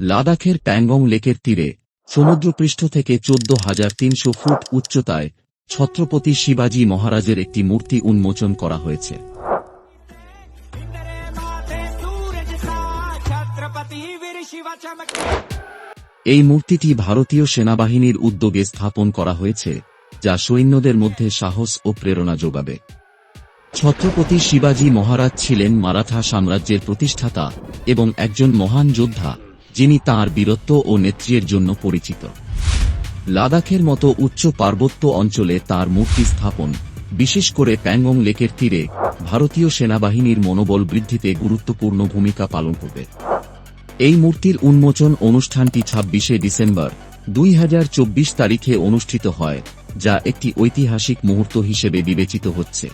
লাদাখের প্যাংগং লেকের তীরে, সমুদ্রপৃষ্ঠ থেকে চোদ্দ হাজার তিনশো ফুট উচ্চতায় ছত্রপতি শিবাজী মহারাজের একটি মূর্তি উন্মোচন করা হয়েছে। এই মূর্তিটি ভারতীয় সেনাবাহিনীর উদ্যোগে স্থাপন করা হয়েছে, যা সৈন্যদের মধ্যে সাহস ও প্রেরণা যোগাবে। ছত্রপতি শিবাজী মহারাজ ছিলেন মারাঠা সাম্রাজ্যের প্রতিষ্ঠাতা এবং একজন মহান যোদ্ধা। যিনি তাঁর বীরত্ব ও নেতৃত্বের জন্য পরিচিত। লাদাখের মতো উচ্চ পার্বত্য অঞ্চলে তার মূর্তি স্থাপন, বিশেষ করে প্যাংগং লেকের তীরে, ভারতীয় সেনাবাহিনীর মনোবল বৃদ্ধিতে গুরুত্বপূর্ণ ভূমিকা পালন করবে। এই মূর্তির উন্মোচন অনুষ্ঠানটি ছাব্বিশে ডিসেম্বর, দুই হাজার চব্বিশ তারিখে অনুষ্ঠিত হয়, যা একটি ঐতিহাসিক মুহূর্ত হিসেবে বিবেচিত হচ্ছে।